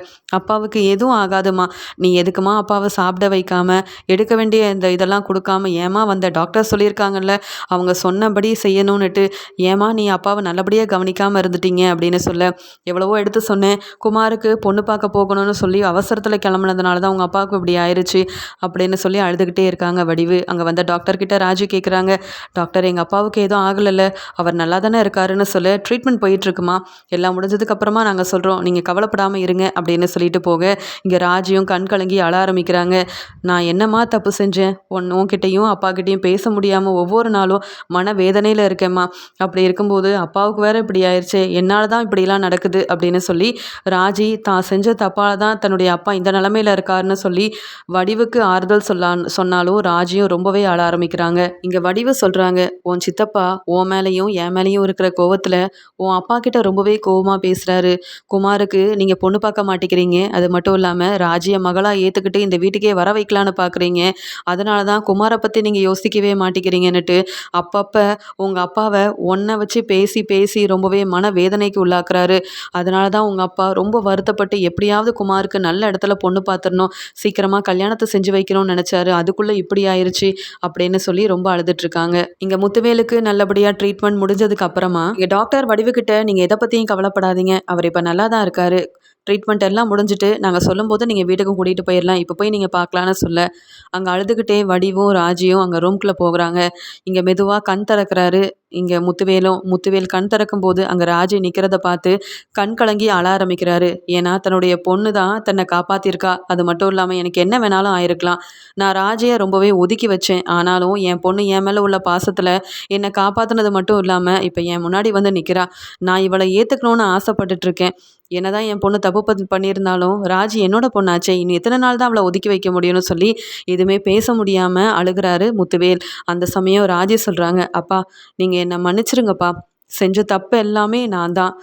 அப்பாவுக்கு எதுவும் ஆகாதும்மா. நீ எதுக்குமா அப்பாவை சாப்பிட வைக்காம எடுக்க வேண்டிய இந்த இதெல்லாம் கொடுக்காம ஏமா வந்த டாக்டர் சொல்லியிருக்காங்கல்ல அவங்க சொன்னபடி செய்யணும்னுட்டு ஏமா நீ அப்பாவை நல்லபடியாக கவனிக்காமல் இருந்துட்டீங்க அப்படின்னு சொல்ல எவ்வளவோ எடுத்து சொன்னேன். குமாருக்கு பொண்ணு பார்க்க போகணும்னு சொல்லி அவசரத்தில் கிளம்புனதுனால தான் உங்கள் அப்பாவுக்கு இப்படி ஆயிடுச்சு அப்படின்னு சொல்லி அழுதுகிட்டே இருக்காங்க வடிவு. அங்கே வந்த டாக்டர்கிட்ட ராஜு கேட்குறாங்க டாக்டர் எங்கள் அப்பாவுக்கு எதுவும் ஆகலைல்ல. அவர் நல்லா தானே இருக்காருன்னு சொல்ல ட்ரீட்மெண்ட் போயிட்டுருக்குமா எல்லாம் முடிஞ்சதுக்கப்புறமா நாங்கள் சொல்கிறோம் நீங்கள் கவலைப்படாமல் இருங்க அப்படின்னு சொல்லிட்டு போக இங்கே ராஜியும் கண் கலங்கி அழ ஆரம்பிக்கிறாங்க. நான் என்னம்மா தப்பு செஞ்சேன்? உன் உன்கிட்டையும் அப்பாக்கிட்டேயும் பேச முடியாமல் ஒவ்வொரு நாளும் மன வேதனையில் இருக்கேம்மா. அப்படி இருக்கும்போது அப்பாவுக்கு வேறு இப்படி ஆயிடுச்சு என்னால் தான் இப்படிலாம் நடக்குது அப்படின்னு சொல்லி ராஜி தான் செஞ்ச தப்பால் தான் தன்னுடைய அப்பா இந்த நிலமையில் இருக்காருன்னு சொல்லி வடிவுக்கு ஆறுதல் சொல்லான் சொன்னாலும் ராஜியும் ரொம்பவே ஆள ஆரம்பிக்கிறாங்க. இங்கே வடிவு சொல்கிறாங்க உன் சித்தப்பா உன் மேலேயும் என் மேலேயும் இருக்கிற கோவத்தில் உன் அப்பா கிட்ட ரொம்பவே கோவமாக பேசுகிறாரு குமாருக்கு நீங்கள் பொண்ணு பார்க்க மாட்டேங்கிறீங்க அது மட்டும் இல்லாமல் ராஜிய மகளாக ஏற்றுக்கிட்டு இந்த வீட்டுக்கே வர வைக்கலான்னு பார்க்குறீங்க அதனால தான் குமாரை பற்றி நீங்கள் யோசிக்கவே மாட்டேங்கிறீங்கன்னுட்டு அப்பப்போ உங்கள் அப்பாவை ஒன்றை வச்சு பேசி பேசி ரொம்பவே மன வேதனைக்கு உள்ளாக்குறாரு. அதனால தான் உங்கள் அப்பா ரொம்ப வருத்தப்பட்டு எப்படியாவது குமாருக்கு நல்ல இடத்துல பொண்ணு பார்த்துடணும் சீக்கிரமாக கல்யாணத்தை செஞ்சு வைக்கணும்னு நினச்சாரு. அதுக்குள்ளே இப்படி ஆயிடுச்சு அப்படின்னு சொல்லி ரொம்ப அழுதுட்ருக்காங்க. இங்கே முத்துவேலுக்கு நல்லபடியாக ட்ரீட்மெண்ட் முடிஞ்சதுக்கு அப்புறமா இங்கே டாக்டர் வடிவுக்கிட்ட நீங்கள் எதை பற்றியும் கவலைப்படாதீங்க. அவர் இப்போ நல்லா தான் இருக்கார். ட்ரீட்மெண்ட் எல்லாம் முடிஞ்சுட்டு நாங்கள் சொல்லும்போது நீங்கள் வீட்டுக்கு கூட்டிகிட்டு போயிடலாம் இப்போ போய் நீங்கள் பார்க்கலான்னு சொல்ல. அங்கே அழுதுகிட்டே வடிவும் ராஜியும் அங்கே ரூம்குள்ளே போகிறாங்க. இங்கே மெதுவாக கண் திறக்கிறாரு. இங்கே முத்துவேலும் முத்துவேல் கண் திறக்கும் போது அங்கே ராஜி நிற்கிறத பார்த்து கண் கலங்கி அழ ஆரம்பிக்கிறாரு. ஏன்னா தன்னுடைய பொண்ணு தான் தன்னை காப்பாற்றிருக்கா அது மட்டும் இல்லாமல் எனக்கு என்ன வேணாலும் ஆயிருக்கலாம். நான் ராஜையை ரொம்பவே ஒதுக்கி வச்சேன். ஆனாலும் என் பொண்ணு என் மேலே உள்ள பாசத்தில் என்னை காப்பாற்றினது மட்டும் இல்லாமல் இப்போ என் முன்னாடி வந்து நிற்கிறா நான் இவளை ஏற்றுக்கணும்னு ஆசைப்பட்டுட்ருக்கேன். என்னதான் என் பொண்ணு தப்பு பண்ணியிருந்தாலும் ராஜி என்னோட பொண்ணாச்சே. இன்னும் எத்தனை நாள் தான் அவளை ஒதுக்கி வைக்க முடியும்னு சொல்லி எதுவுமே பேச முடியாமல் அழுகிறாரு முத்துவேல். அந்த சமயம் ராஜி சொல்கிறாங்க அப்பா நீங்கள் என்னை மன்னிச்சிருங்கப்பா. செஞ்ச தப்பு எல்லாமே நான் தான்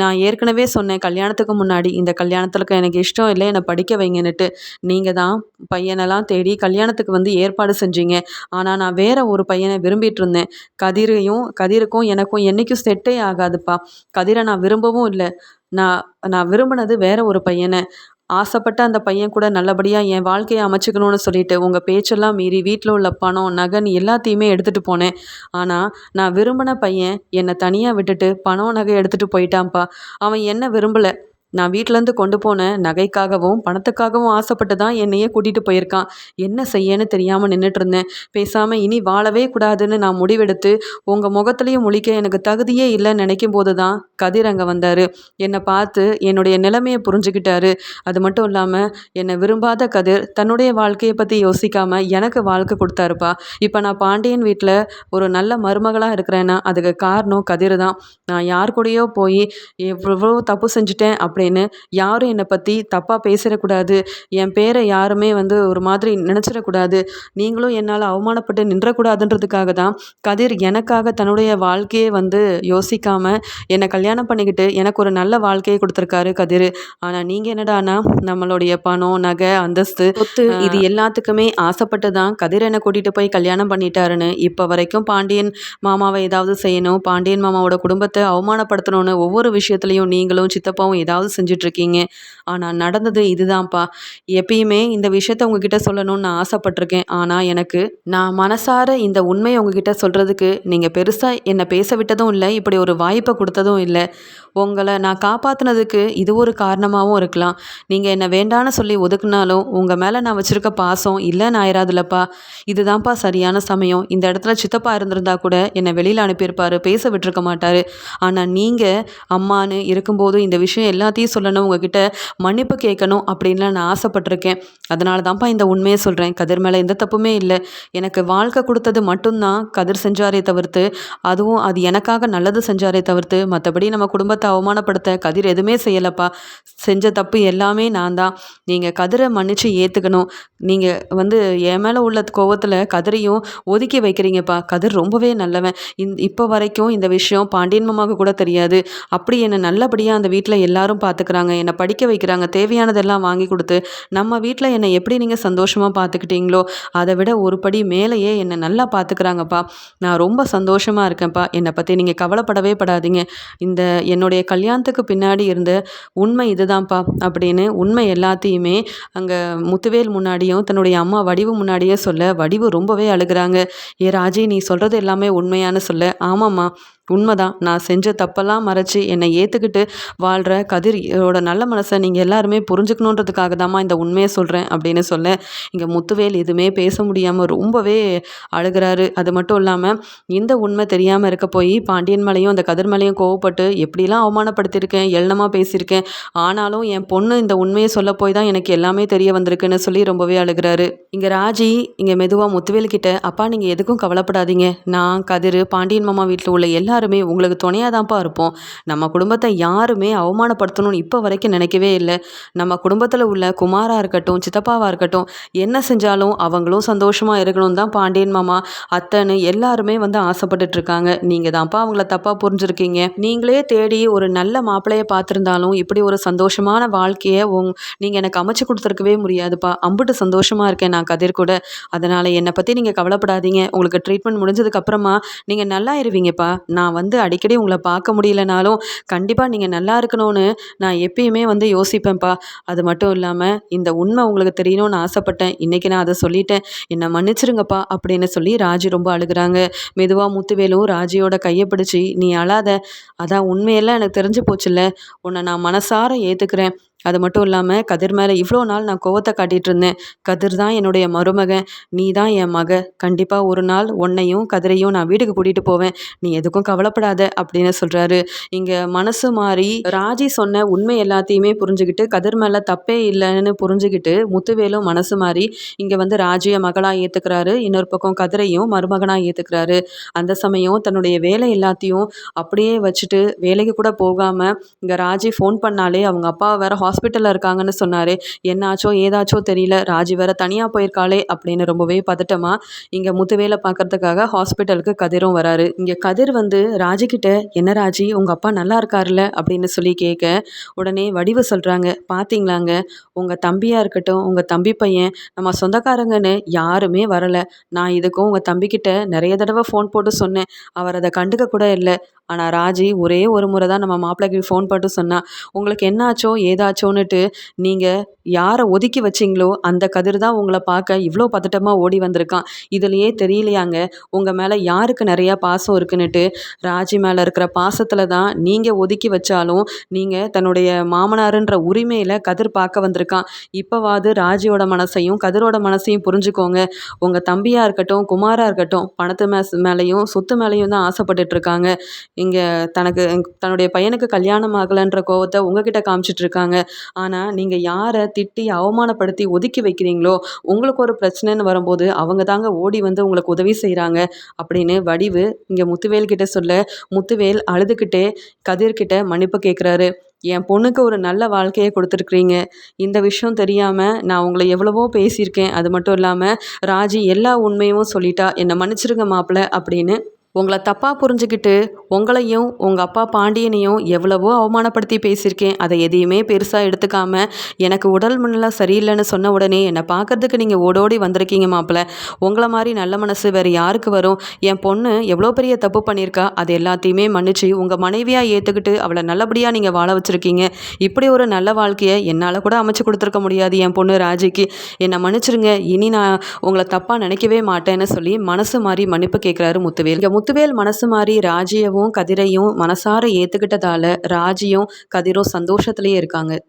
நான் ஏற்கனவே சொன்னேன் கல்யாணத்துக்கு முன்னாடி இந்த கல்யாணத்துக்கு எனக்கு இஷ்டம் இல்லை என்னை படிக்க வைங்கன்னுட்டு. நீங்கள் தான் பையனெல்லாம் தேடி கல்யாணத்துக்கு வந்து ஏற்பாடு செஞ்சீங்க. ஆனால் நான் வேற ஒரு பையனை விரும்பிட்டு இருந்தேன் கதிரையும் கதிருக்கும் எனக்கும் என்றைக்கும் செட்டே ஆகாதுப்பா. கதிரை நான் விரும்பவும் இல்லை. நான் நான் விரும்பினது வேற ஒரு பையனை. ஆசைப்பட்ட அந்த பையன் கூட நல்லபடியாக என் வாழ்க்கையை அமைச்சுக்கணும்னு சொல்லிட்டு உங்கள் பேச்செல்லாம் மீறி வீட்டில் உள்ள பணம் நகைன்னு எல்லாத்தையுமே எடுத்துகிட்டு போனேன். ஆனால் நான் விரும்பின பையன் என்னை தனியாக விட்டுட்டு பணம் நகை எடுத்துகிட்டு போயிட்டான்ப்பா. அவன் என்ன விரும்பலை? நான் வீட்டிலேருந்து கொண்டு போன நகைக்காகவும் பணத்துக்காகவும் ஆசைப்பட்டு தான் என்னையே கூட்டிகிட்டு போயிருக்கான். என்ன செய்யன்னு தெரியாமல் நின்றுட்டு இருந்தேன். பேசாமல் இனி வாழவே கூடாதுன்னு நான் முடிவெடுத்து உங்கள் முகத்துலேயும் முழிக்க எனக்கு தகுதியே இல்லைன்னு நினைக்கும் போது தான் கதிர் அங்கே வந்தார். என்னை பார்த்து என்னுடைய நிலைமையை புரிஞ்சுக்கிட்டாரு. அது மட்டும் இல்லாமல் என்னை விரும்பாத கதிர் தன்னுடைய வாழ்க்கையை பற்றி யோசிக்காமல் எனக்கு வாழ்க்கை கொடுத்தாருப்பா. இப்போ நான் பாண்டியன் வீட்டில் ஒரு நல்ல மருமகளாக இருக்கிறேன்னா அதுக்கு காரணம் கதிர் தான் நான் யார் கூடயோ போய் எவ்வளோ தப்பு செஞ்சுட்டேன் அப்படின்னு யாரும் என்னை பற்றி தப்பாக பேசிடக்கூடாது. என் பேரை யாருமே வந்து ஒரு மாதிரி நினச்சிடக்கூடாது. நீங்களும் என்னால் அவமானப்பட்டு நின்றக்கூடாதுன்றதுக்காக தான் கதிர் எனக்காக தன்னுடைய வாழ்க்கையை வந்து யோசிக்காமல் என்னை கல்யாணம் பண்ணிக்கிட்டு எனக்கு ஒரு நல்ல வாழ்க்கையை கொடுத்துருக்காரு கதிர். ஆனால் நீங்கள் என்னடானா நம்மளுடைய பணம் நகை அந்தஸ்து சொத்து இது எல்லாத்துக்குமே ஆசைப்பட்டு தான் கதிர் என்னை கூட்டிகிட்டு போய் கல்யாணம் பண்ணிட்டாருன்னு இப்போ வரைக்கும் பாண்டியன் மாமாவை ஏதாவது செய்யணும் பாண்டியன் மாமாவோட குடும்பத்தை அவமானப்படுத்தணும்னு ஒவ்வொரு விஷயத்துலையும் நீங்களும் சித்தப்பாவும் ஏதாவது செஞ்சிட்ருக்கீங்க. ஆனால் நடந்தது இதுதான்ப்பா. எப்பயுமே இந்த விஷயத்த உங்ககிட்ட சொல்லணும்னு நான் ஆசைப்பட்டிருக்கேன் ஆனால் எனக்கு நான் மனசார இந்த உண்மையை உங்ககிட்ட சொல்கிறதுக்கு நீங்கள் பெருசாக என்னை பேச விட்டதும் இல்லை இப்படி ஒரு வாய்ப்பை கொடுத்ததும் இல்லை. உங்களை நான் காப்பாற்றினதுக்கு இது ஒரு காரணமாகவும் இருக்கலாம். நீங்கள் என்னை வேண்டான்னு சொல்லி ஒதுக்குனாலும் உங்கள் மேலே நான் வச்சுருக்க பாசம் இல்லைன்னு ஆயிராதுலப்பா. இதுதான்ப்பா சரியான சமயம். இந்த இடத்துல சித்தப்பா இருந்திருந்தா கூட என்னை வெளியில் அனுப்பியிருப்பார் பேச விட்டுருக்க மாட்டார். ஆனால் நீங்கள் அம்மானு இருக்கும்போது இந்த விஷயம் எல்லாத்தையும் சொல்லணும் உங்ககிட்ட மன்னிப்பு கேட்கணும் அப்படின்லாம் நான் ஆசைப்பட்டிருக்கேன். அதனால தான்ப்பா இந்த உண்மையை சொல்கிறேன் கதிர் மேலே எந்த தப்புமே இல்லை. எனக்கு வாழ்க்கை கொடுத்தது மட்டும்தான் கதிர் செஞ்சாரே தவிர்த்து அதுவும் அது எனக்காக நல்லது செஞ்சாரே தவிர்த்து மற்றபடி நம்ம குடும்பத்தை அவமானப்படுத்த கதிர் எதுவுமே செய்யலைப்பா. செஞ்ச தப்பு எல்லாமே நான் தான் நீங்கள் கதிரை மன்னித்து ஏற்றுக்கணும் நீங்கள் வந்து என் மேலே உள்ள கோவத்தில் கதிரையும் ஒதுக்கி வைக்கிறீங்கப்பா. கதிர் ரொம்பவே நல்லவன். இந் இப்போ வரைக்கும் இந்த விஷயம் பாண்டியன் மாமாவுக்கு கூட தெரியாது. அப்படி என்னை நல்லபடியாக அந்த வீட்டில் எல்லாரும் பார்த்துக்கிறாங்க என்னை படிக்க வைக்கிறாங்க. தேவையானதெல்லாம் வாங்கி கொடுத்து நம்ம வீட்டில் என்னை எப்படி நீங்கள் சந்தோஷமாக பார்த்துக்கிட்டீங்களோ அதை விட ஒரு படி மேலேயே என்னை நல்லா பார்த்துக்கிறாங்கப்பா நான் ரொம்ப சந்தோஷமாக இருக்கேன்ப்பா. என்னை பற்றி நீங்கள் கவலைப்படவே படாதீங்க. இந்த என்னுடைய கல்யாணத்துக்கு பின்னாடி இருந்த உண்மை இதுதான்ப்பா அப்படின்னு உண்மை எல்லாத்தையுமே அங்கே முத்துவேல் முன்னாடியும் தன்னுடைய அம்மா வடிவு முன்னாடியே சொல்ல வடிவு ரொம்பவே அழுகிறாங்க. ஏ ராஜி நீ சொல்கிறது எல்லாமே உண்மையானு சொல்ல. ஆமாம்மா உண்மைதான். நான் செஞ்ச தப்பெல்லாம் மறைச்சி என்னை ஏற்றுக்கிட்டு வாழ்கிற கதிரோட நல்ல மனசை நீங்கள் எல்லாருமே புரிஞ்சுக்கணுன்றதுக்காக தாம்மா இந்த உண்மையை சொல்கிறேன் அப்படின்னு சொல்ல. இங்கே முத்துவேல் எதுவுமே பேச முடியாமல் ரொம்பவே அழுகிறாரு. அது மட்டும் இல்லாமல் இந்த உண்மை தெரியாமல் இருக்க போய் பாண்டியன் மலையும் அந்த கதிர் மலையும் கோவப்பட்டு எப்படிலாம் அவமானப்படுத்தியிருக்கேன்? எள்ளமாக பேசியிருக்கேன். ஆனாலும் என் பொண்ணு இந்த உண்மையை சொல்ல போய் தான் எனக்கு எல்லாமே தெரிய வந்திருக்குன்னு சொல்லி ரொம்பவே அழுகிறாரு. இங்கே ராஜி இங்கே மெதுவாக முத்துவேல் கிட்ட அப்பா நீங்கள் எதுக்கும் கவலைப்படாதீங்க. நான் கதிர் பாண்டியன் மாமா வீட்டில் உள்ள எல்லா எல்லாருமே உங்களுக்கு துணையாக தான்ப்பா இருப்போம். நம்ம குடும்பத்தை யாருமே அவமானப்படுத்தணும்னு இப்போ வரைக்கும் நினைக்கவே இல்லை. நம்ம குடும்பத்தில் உள்ள குமாராக இருக்கட்டும் சித்தப்பாவாக இருக்கட்டும் என்ன செஞ்சாலும் அவங்களும் சந்தோஷமாக இருக்கணும் தான் பாண்டியன் மாமா அத்தைன்னு எல்லாருமே வந்து ஆசைப்பட்டுட்ருக்காங்க நீங்கள் தான்ப்பா அவங்கள தப்பாக புரிஞ்சுருக்கீங்க. நீங்களே தேடி ஒரு நல்ல மாப்பிள்ளையை பார்த்துருந்தாலும் இப்படி ஒரு சந்தோஷமான வாழ்க்கையை உங் நீங்கள் எனக்கு அமைச்சு கொடுத்துருக்கவே முடியாதுப்பா. அம்பிட்டு சந்தோஷமாக இருக்கேன் நான் கதிர் கூட. அதனால் என்னை பற்றி நீங்கள் கவலைப்படாதீங்க. உங்களுக்கு ட்ரீட்மெண்ட் முடிஞ்சதுக்கப்புறமா நீங்கள் நல்லா இருவீங்கப்பா. நான் நான் வந்து அடிக்கடி உங்களை பார்க்க முடியலனாலும் கண்டிப்பாக நீங்கள் நல்லா இருக்கணும்னு நான் எப்பயுமே வந்து யோசிப்பேன்ப்பா. அது மட்டும் இல்லாமல் இந்த உண்மை உங்களுக்கு தெரியணும்னு ஆசைப்பட்டேன். இன்றைக்கி நான் அதை சொல்லிட்டேன். என்னை மன்னிச்சிருங்கப்பா அப்படின்னு சொல்லி ராஜி ரொம்ப அழுகிறாங்க. மெதுவாக முத்துவேலும் ராஜியோட கையை பிடிச்சி நீ அழாத. அதான் உண்மையெல்லாம் எனக்கு தெரிஞ்சு போச்சுல்ல. உன்னை நான் மனசார ஏற்றுக்கிறேன் அது மட்டும் இல்லாமல் கதிர் மேலே இவ்வளோ நாள் நான் கோவத்தை காட்டிகிட்டு இருந்தேன். கதிர் தான் என்னுடைய மருமகன். நீ தான் என் மக. கண்டிப்பாக ஒரு நாள் உன்னையும் கதிரையும் நான் வீட்டுக்கு கூட்டிகிட்டு போவேன். நீ எதுக்கும் கவலைப்படாத அப்படின்னு சொல்கிறாரு இங்கே மனசு மாறி ராஜி சொன்ன உண்மை எல்லாத்தையுமே புரிஞ்சுக்கிட்டு கதிர் மேலே தப்பே இல்லைன்னு புரிஞ்சுக்கிட்டு முத்துவேலும் மனசு மாறி இங்கே வந்து ராஜியை மகளாக ஏற்றுக்கிறாரு இன்னொரு பக்கம் கதிரையும் மருமகனாக ஏற்றுக்கிறாரு அந்த சமயம் தன்னுடைய வேலை எல்லாத்தையும் அப்படியே வச்சுட்டு வேலைக்கு கூட போகாமல் இங்கே ராஜி ஃபோன் பண்ணாலே அவங்க அப்பா வேறு ஹாஸ்பிட்டலில் இருக்காங்கன்னு சொன்னார். என்னாச்சோ ஏதாச்சோ தெரியல. ராஜி வேற தனியாக போயிருக்காளே அப்படின்னு ரொம்பவே பதட்டமாக இங்கே முத்துவேலை பார்க்கறதுக்காக ஹாஸ்பிட்டலுக்கு கதிரும் வராரு. இங்கே கதிர் வந்து ராஜிக்கிட்ட என்ன ராஜி உங்கள் அப்பா நல்லா இருக்காருல்ல? அப்படின்னு சொல்லி கேட்க உடனே வடிவு சொல்கிறாங்க பார்த்தீங்களாங்க உங்கள் தம்பியாக இருக்கட்டும் உங்கள் தம்பி பையன் நம்ம சொந்தக்காரங்கன்னு யாருமே வரலை. நான் இதுக்கும் உங்கள் தம்பிக்கிட்ட நிறைய தடவை ஃபோன் போட்டு சொன்னேன். அவர் அதை கண்டுக்க கூட இல்லை. ஆனால் ராஜி ஒரே ஒரு முறை தான் நம்ம மாப்பிள்ளைக்கு ஃபோன் போட்டு சொன்னால் உங்களுக்கு என்னாச்சோ ஏதாச்சோன்னுட்டு நீங்கள் யாரை ஒதுக்கி வச்சிங்களோ அந்த கதிர் தான் உங்களை பார்க்க இவ்வளோ பதட்டமாக ஓடி வந்திருக்கான். இதுலையே தெரியலையாங்க உங்கள் மேலே யாருக்கு நிறையா பாசம் இருக்குன்னுட்டு ராஜி மேலே இருக்கிற பாசத்தில் தான் நீங்கள் ஒதுக்கி வச்சாலும் நீங்கள் தன்னுடைய மாமனாருன்ற உரிமையில் கதிர் பார்க்க வந்திருக்கான். இப்போவாது ராஜியோட மனசையும் கதிரோட மனசையும் புரிஞ்சுக்கோங்க. உங்கள் தம்பியாக இருக்கட்டும் குமாராக இருக்கட்டும் பணத்து மே மேலேயும் சொத்து மேலேயும் தான் ஆசைப்பட்டுட்டு இருக்காங்க. இங்கே தனக்கு தன்னுடைய பையனுக்கு கல்யாணம் ஆகலைன்ற கோவத்தை உங்ககிட்ட காமிச்சிட்டு இருக்காங்க ஆனால் நீங்கள் யாரை திட்டி அவமானப்படுத்தி ஒதுக்கி வைக்கிறீங்களோ உங்களுக்கு ஒரு பிரச்சனைன்னு வரும்போது அவங்க தாங்க ஓடி வந்து உங்களுக்கு உதவி செய்கிறாங்க அப்படின்னு வடிவு இங்கே முத்துவேல் கிட்ட சொல்ல முத்துவேல் அழுதுகிட்டே கதிர்கிட்ட மன்னிப்பு கேட்குறாரு என் பொண்ணுக்கு ஒரு நல்ல வாழ்க்கையை கொடுத்துருக்குறீங்க. இந்த விஷயம் தெரியாமல் நான் உங்களை எவ்வளவோ பேசியிருக்கேன். அது மட்டும் இல்லாமல் ராஜி எல்லா உண்மையும் சொல்லிட்டா. என்னை மன்னிச்சிருங்க மாப்பிள்ள அப்படின்னு உங்களை தப்பாக புரிஞ்சுக்கிட்டு உங்களையும் உங்கள் அப்பா பாண்டியனையும் எவ்வளவோ அவமானப்படுத்தி பேசியிருக்கேன். அதை எதையுமே பெருசாக எடுத்துக்காம எனக்கு உடல் மனலாம் சரியில்லைன்னு சொன்ன உடனே என்னை பார்க்கறதுக்கு நீங்கள் ஓடோடி வந்திருக்கீங்க மாப்பிள்ள உங்களை மாதிரி நல்ல மனசு வேறு யாருக்கு வரும்? என் பொண்ணு எவ்வளோ பெரிய தப்பு பண்ணியிருக்கா? அது எல்லாத்தையுமே மன்னிச்சு உங்கள் மனைவியாக ஏற்றுக்கிட்டு அவளை நல்லபடியாக நீங்கள் வாழ வச்சுருக்கீங்க. இப்படி ஒரு நல்ல வாழ்க்கையை என்னால் கூட அமைச்சு கொடுத்துருக்க முடியாது என் பொண்ணு ராஜிக்கு. என்னை மன்னிச்சிருங்க. இனி நான் உங்களை தப்பாக நினைக்கவே மாட்டேன்னு சொல்லி மனசு மாதிரி மன்னிப்பு கேட்குறாரு முத்துவேல். முத்துவேல் மனசு மாதிரி ராஜியவும் கதிரையும் மனசார ஏற்றுக்கிட்டதால ராஜியும் கதிரும் சந்தோஷத்துலேயே இருக்காங்க.